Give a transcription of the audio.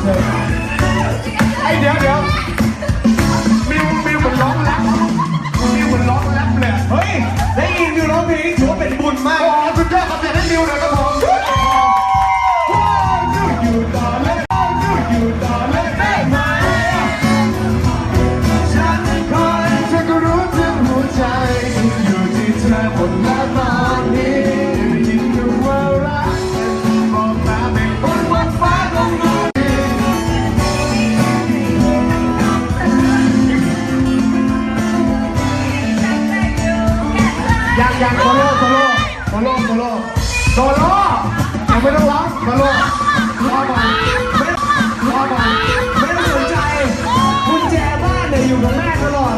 เธ อยังยางโซโล่โซโล่โซโล่โซโล่โซโล่ยังไม่ต้องร้องโซโล่รอก่อนรอก่อนไม่ต้องสนใจกุญแจบ้านเนี่ยอยู่กับแม่ตลอด